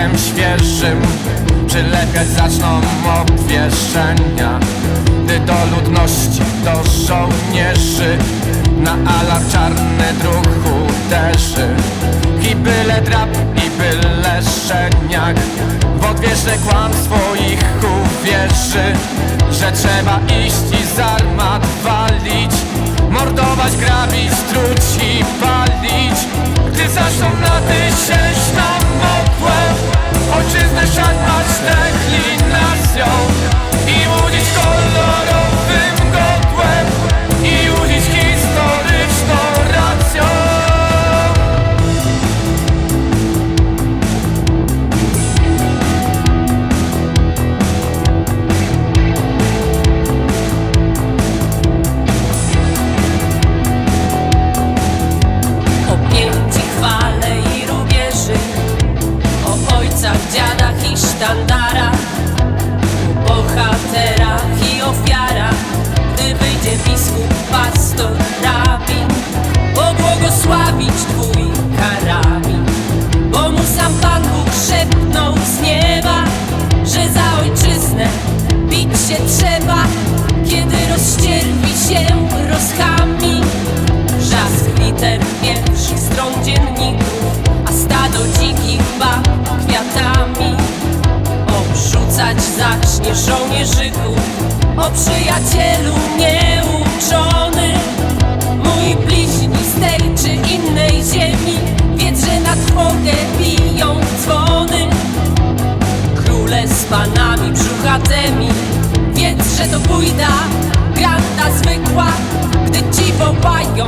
wiatrem świeżym Przylepiać zaczną obwieszczenia. Gdy do ludności, do żołnierzy Na alarm czarny druh uderzy. I byle drap, i byle szczeniak W odwieczne kłamstwo ich uwierzy Że trzeba iść i z armat walić Mordować, grabić, sztandarach O bohaterach i ofiarach Gdy wyjdzie biskup, pastor, rabin Pobłogosławić twój karabin. Bo mu sam Pan Bóg szepnął z nieba Że za ojczyznę bić się trzeba. Kiedy rozścierwi się rozchami Wrzask liter pierwszych stron dzienników zacznie żołnierzyków O przyjacielu nieuczony Mój bliźni z tej czy innej ziemi Wiedz, że na trwogę biją dzwony. Króle z panami brzuchatymi Wiedz, że to pójda granda zwykła Gdy ci wołają